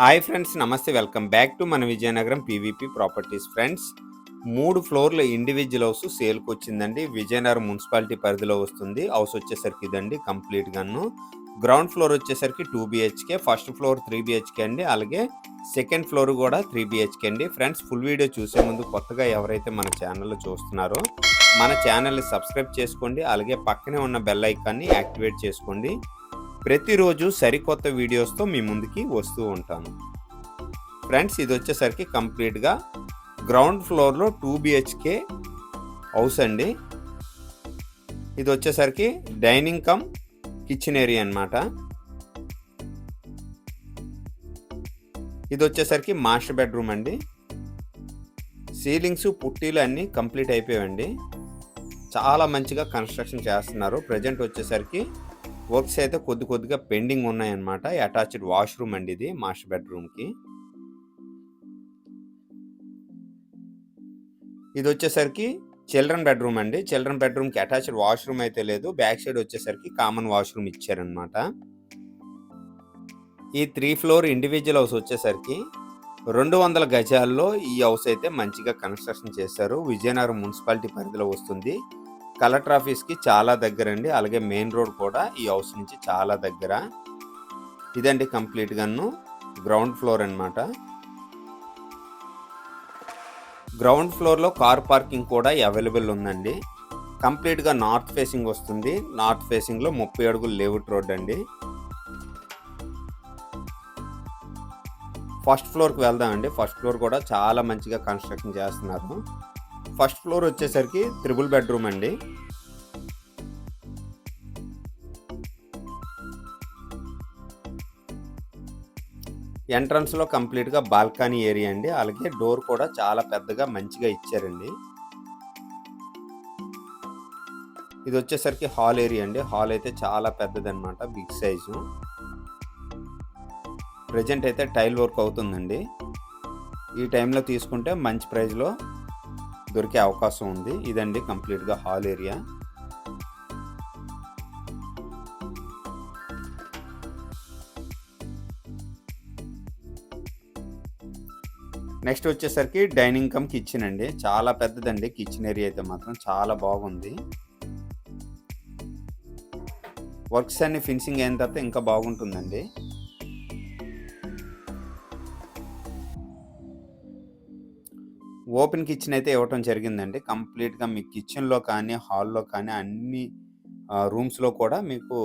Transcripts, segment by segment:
Hi friends నమస్తే welcome back to మన Vizianagaram PVP properties friends మూడు ఫ్లోర్ల ఇండివిజువల్ హౌస్ సేల్కి వచ్చిందండి విజయనగరం మున్సిపాలిటీ పరిధిలో వస్తుంది. హౌస్ వచ్చేసరికి ఇదండి కంప్లీట్గాను గ్రౌండ్ ఫ్లోర్ వచ్చేసరికి two BHK first floor three BHK అండి. అలాగే సెకండ్ ఫ్లోర్ కూడా త్రీ బిహెచ్కే అండి. ఫ్రెండ్స్ ఫుల్ వీడియో చూసే ముందు కొత్తగా ఎవరైతే మన ఛానల్లో చూస్తున్నారో మన ఛానల్ని సబ్స్క్రైబ్ చేసుకోండి. అలాగే పక్కనే ఉన్న బెల్ ఐకాన్ని యాక్టివేట్ చేసుకోండి. ప్రతిరోజు సరికొత్త వీడియోస్తో మీ ముందుకి వస్తూ ఉంటాను. ఫ్రెండ్స్ ఇది వచ్చేసరికి కంప్లీట్గా గ్రౌండ్ ఫ్లోర్లో టూ బిహెచ్కే హౌస్ అండి. ఇది వచ్చేసరికి డైనింగ్ కమ్ కిచెన్ ఏరియా అనమాట ఇది వచ్చేసరికి మాస్టర్ బెడ్రూమ్ అండి. సీలింగ్స్ పుట్టీలు అన్నీ కంప్లీట్ అయిపోయాయండి. చాలా మంచిగా కన్స్ట్రక్షన్ చేస్తున్నారు. ప్రజెంట్ వచ్చేసరికి వర్క్స్ అయితే కొద్ది కొద్దిగా పెండింగ్ ఉన్నాయన్నమాట. అటాచ్డ్ వాష్రూమ్ అండి ఇది మాస్టర్ బెడ్రూమ్కి. ఇది వచ్చేసరికి చిల్డ్రన్ బెడ్రూమ్ అండి. చిల్డ్రన్ బెడ్రూమ్కి అటాచ్డ్ వాష్రూమ్ అయితే లేదు. బ్యాక్ సైడ్ వచ్చేసరికి కామన్ వాష్రూమ్ ఇచ్చారనమాట ఈ త్రీ ఫ్లోర్ ఇండివిజువల్ హౌస్ వచ్చేసరికి రెండు వందల గజాల్లో ఈ హౌస్ అయితే మంచిగా కన్స్ట్రక్షన్ చేశారు. విజయనగరం మున్సిపాలిటీ పరిధిలో వస్తుంది. కలెక్టర్ ఆఫీస్కి చాలా దగ్గర అండి అలాగే మెయిన్ రోడ్ కూడా ఈ హౌస్ నుంచి చాలా దగ్గర. ఇదండి కంప్లీట్గాను గ్రౌండ్ ఫ్లోర్ అనమాట గ్రౌండ్ ఫ్లోర్లో కార్ పార్కింగ్ కూడా అవైలబుల్ ఉందండి. కంప్లీట్గా నార్త్ ఫేసింగ్ వస్తుంది. నార్త్ ఫేసింగ్లో ముప్పై అడుగులు లేవుట్ రోడ్ అండి. ఫస్ట్ ఫ్లోర్కి వెళ్దామండి. ఫస్ట్ ఫ్లోర్ కూడా చాలా మంచిగా కన్స్ట్రక్షన్ చేస్తున్నారు. ఫస్ట్ ఫ్లోర్ వచ్చేసరికి త్రిబుల్ బెడ్రూమ్ అండి. ఎంట్రన్స్లో కంప్లీట్గా బాల్కనీ ఏరియా అండి. అలాగే డోర్ కూడా చాలా పెద్దగా మంచిగా ఇచ్చారండి. ఇది వచ్చేసరికి హాల్ ఏరియా అండి. హాల్ అయితే చాలా పెద్దదన్నమాట బిగ్ సైజు ప్రజెంట్ అయితే టైల్ వర్క్ అవుతుందండి. ఈ టైంలో తీసుకుంటే మంచి ప్రైస్లో దొరికే అవకాశం ఉంది. ఇదండి కంప్లీట్గా హాల్ ఏరియా. నెక్స్ట్ వచ్చేసరికి డైనింగ్ కమ్ కిచెన్ అండి. చాలా పెద్దదండి. కిచెన్ ఏరియా అయితే మాత్రం చాలా బాగుంది. వర్క్స్ అన్ని ఫినిషింగ్ అయిన తర్వాత ఇంకా బాగుంటుందండి. ఓపెన్ కిచెన్ అయితే ఇవ్వటం జరిగిందండి. కంప్లీట్గా మీ కిచెన్లో కానీ హాల్లో కానీ అన్ని రూమ్స్లో కూడా మీకు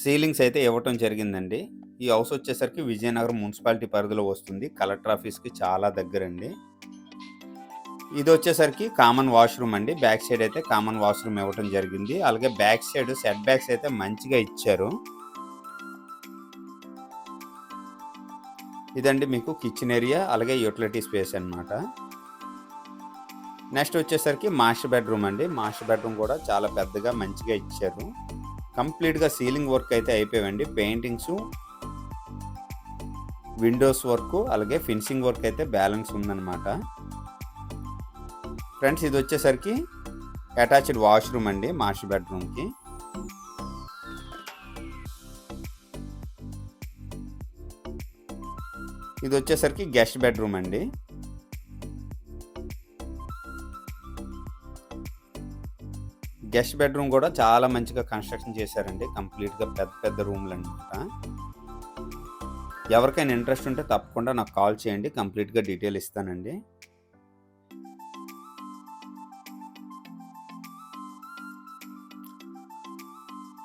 సీలింగ్స్ అయితే ఇవ్వటం జరిగిందండి. ఈ హౌస్ వచ్చేసరికి విజయనగరం మున్సిపాలిటీ పరిధిలో వస్తుంది. కలెక్టర్ ఆఫీస్కి చాలా దగ్గరండి. ఇది వచ్చేసరికి కామన్ వాష్రూమ్ అండి. బ్యాక్ సైడ్ అయితే కామన్ వాష్రూమ్ ఇవ్వటం జరిగింది. అలాగే బ్యాక్ సైడ్ సెట్ బ్యాక్స్ అయితే మంచిగా ఇచ్చారు. ఇదండి మీకు కిచెన్ ఏరియా అలాగే యూటిలిటీ స్పేస్ అనమాట నెక్స్ట్ వచ్చేసరికి మాస్టర్ బెడ్రూమ్ అండి. మాస్టర్ బెడ్రూమ్ కూడా చాలా పెద్దగా మంచిగా ఇచ్చారు. కంప్లీట్గా సీలింగ్ వర్క్ అయితే అయిపోయాయండి పెయింటింగ్స్ విండోస్ వర్క్ అలాగే ఫినిషింగ్ వర్క్ అయితే బ్యాలెన్స్ ఉందన్నమాట. ఫ్రెండ్స్ ఇది వచ్చేసరికి అటాచ్డ్ వాష్రూమ్ అండి మాస్టర్ బెడ్రూమ్కి ఇది వచ్చేసరికి గెస్ట్ బెడ్రూమ్ అండి. గెస్ట్ బెడ్రూమ్ కూడా చాలా మంచిగా కన్స్ట్రక్షన్ చేశారండి. కంప్లీట్గా పెద్ద పెద్ద రూమ్లు అనమాట ఎవరికైనా ఇంట్రెస్ట్ ఉంటే తప్పకుండా నాకు కాల్ చేయండి. కంప్లీట్గా డీటెయిల్ ఇస్తానండి.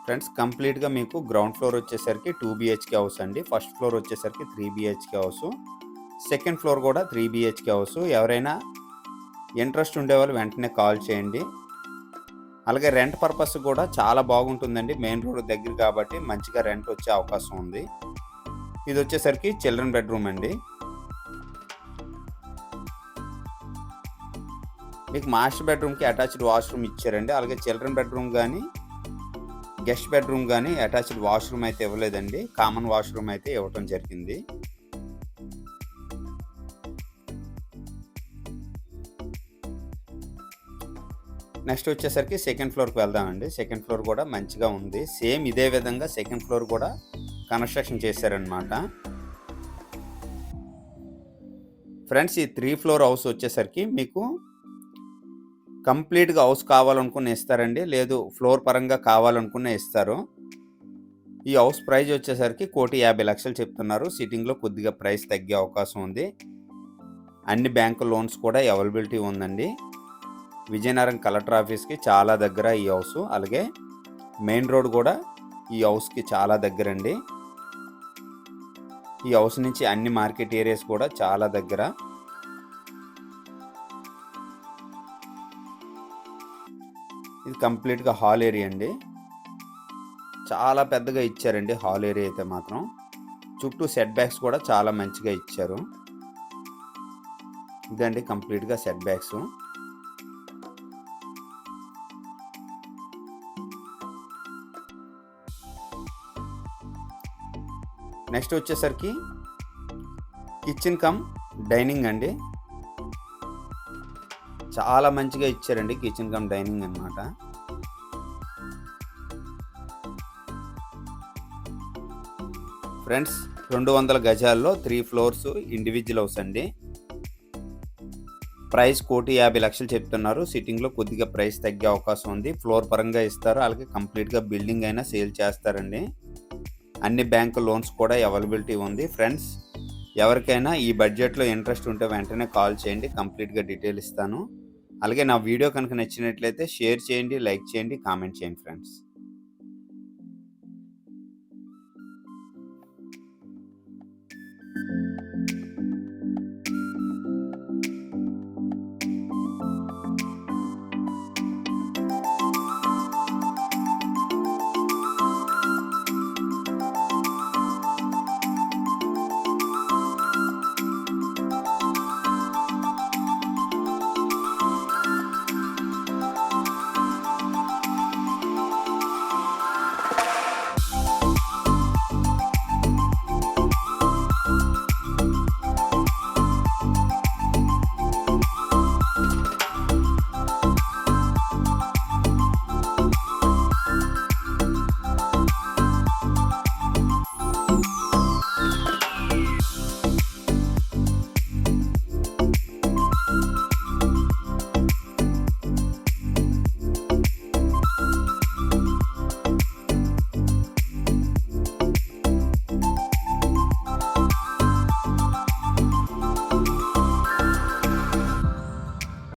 ఫ్రెండ్స్ కంప్లీట్గా మీకు గ్రౌండ్ ఫ్లోర్ వచ్చేసరికి టూ బిహెచ్కే హౌస్ అండి. ఫస్ట్ ఫ్లోర్ వచ్చేసరికి three BHK house. Second floor కూడా త్రీ బిహెచ్కే హౌస్. ఎవరైనా ఇంట్రెస్ట్ ఉండేవాళ్ళు వెంటనే కాల్ చేయండి. అలాగే రెంట్ పర్పస్ కూడా చాలా బాగుంటుందండి. మెయిన్ రోడ్ దగ్గర కాబట్టి మంచిగా రెంట్ వచ్చే అవకాశం ఉంది. ఇది వచ్చేసరికి చిల్డ్రన్ బెడ్రూమ్ అండి. మీకు మాస్టర్ బెడ్రూమ్కి అటాచ్డ్ వాష్రూమ్ ఇచ్చారండి. అలాగే చిల్డ్రన్ బెడ్రూమ్ కానీ గెస్ట్ బెడ్రూమ్ కానీ అటాచ్డ్ వాష్రూమ్ అయితే ఇవ్వలేదండి. కామన్ వాష్రూమ్ అయితే ఇవ్వటం జరిగింది. నెక్స్ట్ వచ్చేసరికి సెకండ్ ఫ్లోర్కి వెళ్దామండి. సెకండ్ ఫ్లోర్ కూడా మంచిగా ఉంది. సేమ్ ఇదే విధంగా సెకండ్ ఫ్లోర్ కూడా కన్స్ట్రక్షన్ చేశారనమాట ఫ్రెండ్స్ ఈ త్రీ ఫ్లోర్ హౌస్ వచ్చేసరికి మీకు కంప్లీట్గా హౌస్ కావాలనుకున్న ఇస్తారండి. లేదు ఫ్లోర్ పరంగా కావాలనుకున్న ఇస్తారు. ఈ హౌస్ ప్రైస్ వచ్చేసరికి కోటి యాభై లక్షలు చెప్తున్నారు. సిట్టింగ్లో కొద్దిగా ప్రైస్ తగ్గే అవకాశం ఉంది. అన్ని బ్యాంకు లోన్స్ కూడా అవైలబిలిటీ ఉందండి. విజయనగరం కలెక్టర్ ఆఫీస్కి చాలా దగ్గర ఈ హౌస్. అలాగే మెయిన్ రోడ్ కూడా ఈ హౌస్కి చాలా దగ్గర అండి ఈ హౌస్ నుంచి అన్ని మార్కెట్ ఏరియాస్ కూడా చాలా దగ్గర. ఇది కంప్లీట్గా హాల్ ఏరియా అండి. చాలా పెద్దగా ఇచ్చారండి హాల్ ఏరియా అయితే మాత్రం. చుట్టూ సెట్ బ్యాక్స్ కూడా చాలా మంచిగా ఇచ్చారు. ఇదండి కంప్లీట్గా సెట్ బ్యాక్స్. నెక్స్ట్ వచ్చేసరికి కిచెన్ కమ్ డైనింగ్ అండి. చాలా మంచిగా ఇచ్చారండి కిచెన్ కమ్ డైనింగ్ అన్నమాట. ఫ్రెండ్స్ రెండు వందల గజాల్లో త్రీ ఫ్లోర్స్ ఇండివిజువల్ హౌస్ అండి. ప్రైస్ కోటి యాభై లక్షలు చెప్తున్నారు. సిట్టింగ్లో కొద్దిగా ప్రైస్ తగ్గే అవకాశం ఉంది. ఫ్లోర్ పరంగా ఇస్తారు. అలాగే కంప్లీట్గా బిల్డింగ్ అయినా సేల్ చేస్తారండి. అన్ని బ్యాంకు లోన్స్ కూడా అవైలబిలిటీ ఉంది. ఫ్రెండ్స్ ఎవరికైనా ఈ బడ్జెట్లో ఇంట్రెస్ట్ ఉంటే వెంటనే కాల్ చేయండి. కంప్లీట్గా డీటెయిల్ ఇస్తాను. అలాగే నా వీడియో కనుక నచ్చినట్లయితే షేర్ చేయండి లైక్ చేయండి కామెంట్ చేయండి ఫ్రెండ్స్.